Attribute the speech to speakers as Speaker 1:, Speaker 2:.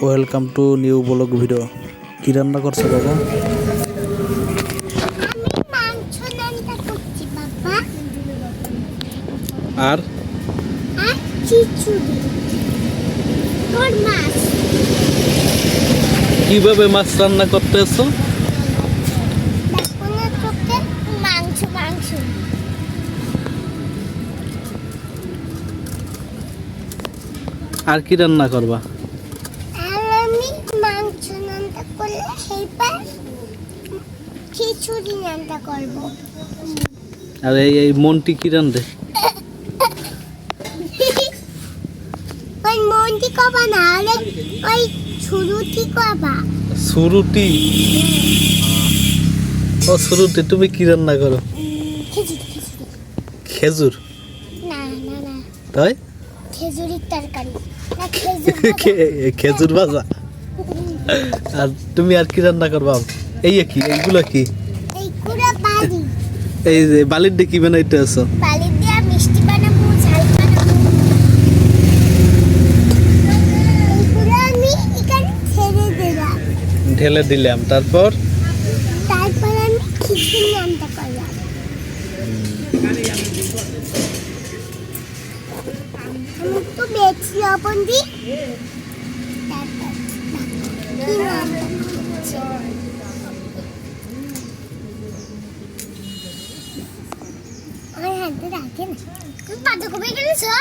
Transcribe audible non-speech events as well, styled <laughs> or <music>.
Speaker 1: Welcome to new vlog video কি রান্না করছ বাবা? আর? কীভাবে মাছ রান্না করতেছো? আর কি রান্না করবা
Speaker 2: আর আমি মাংস রান্না করলে সেইবার খিচুড়ি রান্না করব।
Speaker 1: আর এই এই মনটি কি রান্ধে
Speaker 2: ওই কবা না ওই কবা।
Speaker 1: সুরুটি? ও সুরুটি তুমি কি রান্না করো? খেজুর?
Speaker 2: না না না।
Speaker 1: তাই?
Speaker 2: খেজুরির তরকারি। <laughs> খেজুর
Speaker 1: ভাজা? আর তুমি আর কি রান্না করবা? এই কি? এইগুলো কি?
Speaker 2: এই
Speaker 1: যে বালির ডে কি বানাইতে আছো।
Speaker 2: দিয়া
Speaker 1: ঢেলে দিলাম। তারপর?
Speaker 2: তারপর আমি খিচুড়ি নামটা করলাম। আমি একটু বেশি দিই আমার হাতে রাখে না। তুমি বাঁধাকপি কিনেছ মা